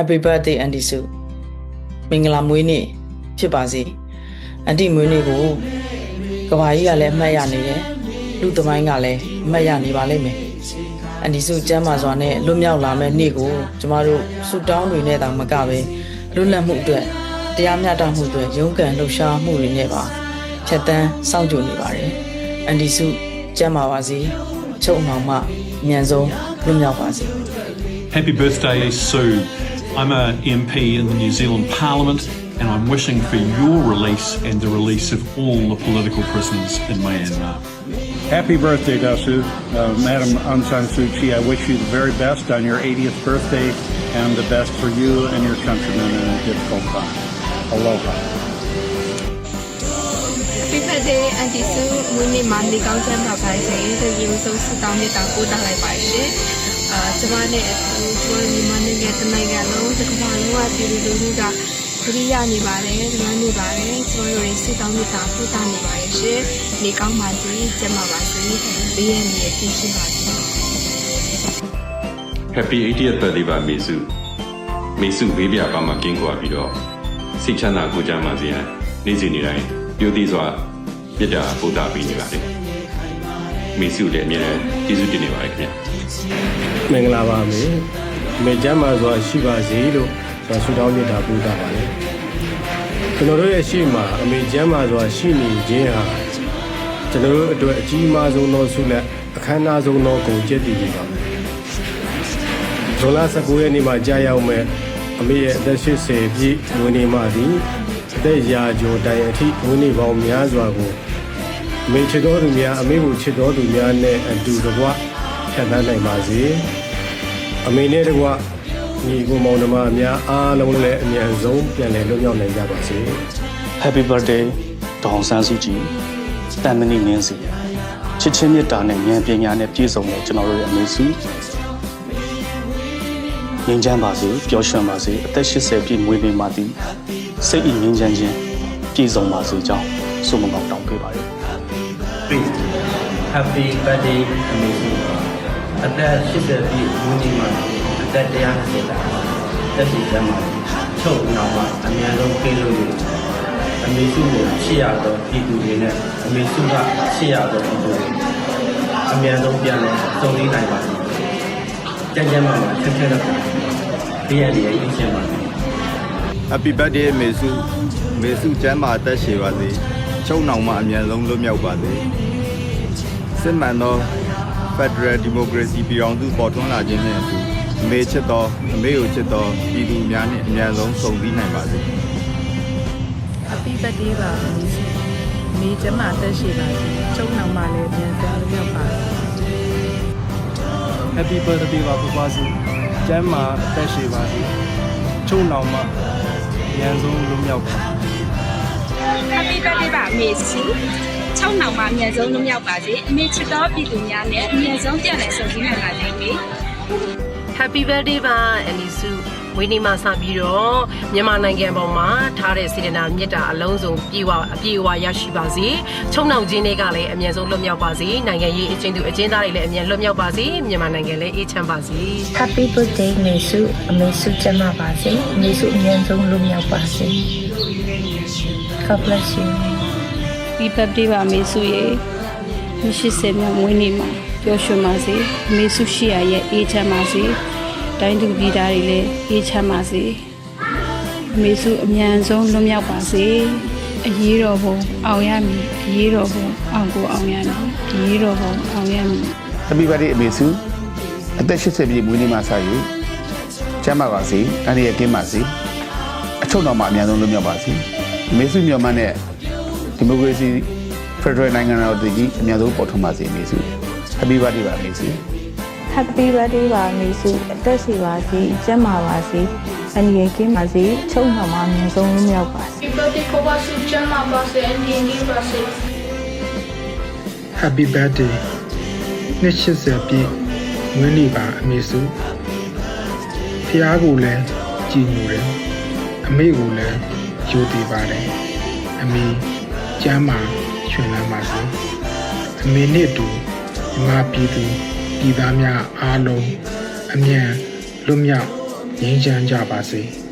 Happy birthday အန်တီစုမင်္ဂလာမွေးနေ့ဖြစ်ပါစေအန်တီမွေးနေ့ကိုကဘာကြီးကလည်းအမှတ်ရနေတယ်လူသမိုင်းကလည်းအမှတ်ရနေပါလိမ့်မယ်အန်တီစုကျမ်းမာစွာနဲ့လွတ်မြောက်လာမယ့်နေ့ကိုကျမတို့ဆုတောင်းတွေနဲ့တောင်မကပဲလွတ်လပ်မှုအတွက်တရားမျှတမှုအတွက်ရုန်းကန်လှုပ်ရှားမှုတွေနဲ့ပါဖြတ်တန်းစောင့်ကြိုနေပါတယ်အန်တီစုကျမ်းမာပါစေချုပ်အောင်မှအမြန်ဆုံးလွတ်မြောက်ပါစေ Happy birthday, Sue. I'm an MP in the New Zealand Parliament, and I'm wishing for your release and the release of all the political prisoners in Myanmar. Happy birthday, Dasu. Uh, Madam Aung San Suu Kyi, I wish you the very best on your 80th birthday and the best for you and your countrymen in a difficult time. Aloha. Happy birthday, Auntie Sue. အာကျမနဲ့အတူကျမမြန်မာနိုင်ငံတနိုင်ငံလုံးတစ်ကမ္ဘာလုံးကပြည်သူလူထုကခရီးရနေပါတယ်၊လမ်းနေပါတယ်။ကျမတို့ရဲ့ဆုတောင်းမြတ်တာပို့တာနေပါရဲ့ရှင်။နေကောင်းပါစေ၊ကျန်းမာပါစေ။ဘေးရန်တွေပြည့်စုံပါစေ။ Happy 80th birthday ပါမေစုမေစုဘေးပြပါမှာကင်းကွာပြီးတော့စိတ်ချမ်းသာကိုယ်ကျမ်းပါစေရန်နေ့စဉ်နေ့တိုင်းပြုသီးစွာမြတ်တာပို့တာပေးနေပါလေမေစုလည်းအမြဲတမ်းကျေးဇူးတင်နေပါတယ်ခင်ဗျာ မင်္ဂလာပါမေမေကျမ်းမာစွာရှိပါစေလို့ကျွန်တော်ဆုတောင်းမြတ်တာပို့တာပါလေကျွန်တော်တို့ရဲ့ရှိမှာအမေကျမ်းမာစွာရှိနေခြင်းဟာကျွန်တော်တို့အတွက်အကြီးမားဆုံးသောဆုလက်အခမ်းအနားဆုံးသောဂုဏ်ကျက်တည်ကြီးပါမယ်ဇွန်လ19ရက်နေ့မှာကြာရောက်မဲ့အမေရဲ့အသက်80ပြည့်ဝင်းနေမှသည်အသက်ရာကျော်တိုင်အထိဝင်းနေပေါင်းများစွာကိုအမေချစ်တော်သူများအမေကိုချစ်တော်သူများနဲ့အတူတကွ ဖြတ်သန်းနိုင်ပါစေအမေနဲ့တကွညီကိုမောင်နှမများအားလုံးလည်းအမြန်ဆုံးပြန်လည်လွတ်မြောက်နိုင်ကြပါစေ Happy birthday ဒေါအောင်ဆန်းစုကြည်တန်မဏိနင်းစီချစ်ချင်းမြတ်တာနဲ့ဉာဏ်ပညာနဲ့ပြည့်စုံတဲ့ကျွန်တော်တို့ရဲ့အမေစုငြိမ်းချမ်းပါစေပျော်ရွှင်ပါစေအသက်80ပြည့်မွေးနေ့မှာတည်စိတ်ဤငြိမ်းချမ်းခြင်းပြည့်စုံပါစေကြောင်းဆုမကောင်းတောင်းပေးပါရစေ Happy birthday အမေစု အသက်80ပြည့်ဝန်းကျင်မှာအသက်120တာတက်စီကျမ်းမှာချုပ်နောက်မှာအများဆုံးပြေးလို့ရအမေစုကိုရှေ့ရတော့ပြည်သူတွေနဲ့အမေစုကရှေ့ရတော့ပြည်သူတွေအများဆုံးပြန်လဲစုံလင်းနိုင်ပါစေကြမ်းကြမ်းမှာမှာဆက်ဆက်တော့ပြည့်ရည်အချင်းပါ Happy birthday မေစုမေစုကျမ်းမာအသက်ရှည်ပါစေချုံနောင်မှအမြန်ဆုံးလွတ်မြောက်ပါစေစစ်မှန်သော Federal Democracy ပြည်အောင်စုပေါ်ထွန်းလာခြင်းနှင့်အတူအမေချစ်သောအမေကိုချစ်သောပြည်သူများနှင့်အမြန်ဆုံးဆုံစည်းနိုင်ပါစေ Happy birthday ပါမိစုမိကျမအသက်ရှိပါစေကျုံနောက်မှလည်းပြန်ပြန်ရောက်ပါ Happy birthday ပါပပစုကျမ်းမာအသက်ရှိပါစေချုံနောင်မှအမြန်ဆုံးလွတ်မြောက်ပါ Happy birthday ပါအမေစု ချောင်းနောက်မှာအမြန်ဆုံးလွတ်မြောက်ပါစေအမေချစ်တော်ပြည်သူများနဲ့အမြန်ဆုံးပြန်လည်ဆုံစည်းနိုင်ပါစေအမေ Happy birthday ပါအလီစုဝင်းနေမှာစပြီးတော့မြန်မာနိုင်ငံပေါ်မှာထားတဲ့စေတနာမြတ်တာအလုံးစုံပြေဝအပြေဝရရှိပါစေချုံနှောင်ခြင်းတွေကလည်းအမြန်ဆုံးလွတ်မြောက်ပါစေနိုင်ငံရေးအချင်းသူအချင်းသားတွေလည်းအမြန်လွတ်မြောက်ပါစေမြန်မာနိုင်ငံလည်းအေးချမ်းပါစေ Happy birthday မေစုအမေစုကျမပါစေအမေစုအမြန်ဆုံးလွတ်မြောက်ပါစေ God bless you ဒီ birthday ပါမေစုရဲ့80မြောက်မွေးနေ့မှာပျော်ရွှင်ပါစေအမေစုရှိရရဲ့အေးချမ်းပါစေတိုင်းသူပြည်သားတွေလည်းအေးချမ်းပါစေအမေစုအမြန်ဆုံးလွတ်မြောက်ပါစေအရေးတော်ပုံအောင်ရမည်အရေးတော်ပုံအောင်ကိုအောင်ရမည်အရေးတော်ပုံအောင်ရမည် Happy birthday အမေစုအသက်80ပြည့်မွေးနေ့မှာစယူကျမ်းပါပါစေအန္တရာယ်ကင်းပါစေအချုပ်တော်မှာအများဆုံးလွတ်မြောက်ပါစေအမေစုမြန်မာနဲ့ ဒီမိုကရေစီဖက်ဒရယ်နိုင်ငံတော်တည်ကြီးအများဆုံးပေါ်ထွန်းပါစေအမေစု Happy birthday ပါအမေစု Happy birthday ပါမေစုအသက်ရှိပါစေကျမပါစေအန္တရာယ်ကင်းပါစေချုံနောက်မှာအမြန်ဆုံးလွတ်မြောက်ပါစေ Happy birthday ကိုပါစုကျမ်းပါပါစေအမြင့်ကြီးပါစေ Happy birthday နှစ်80ပြည့်ဝင်းနေပါအမေစုဖះကိုလည်းကြည်ညိုတယ်အမေကိုလည်းယူတည်ပါတယ်အမေ ကျမ်းမာချွင်လန်းပါစေအမေနဲ့အတူငါပြည်သူပြည်သားများအားလုံးအမြန်လွတ်မြောက်ငြိမ်းချမ်းကြပါစေ။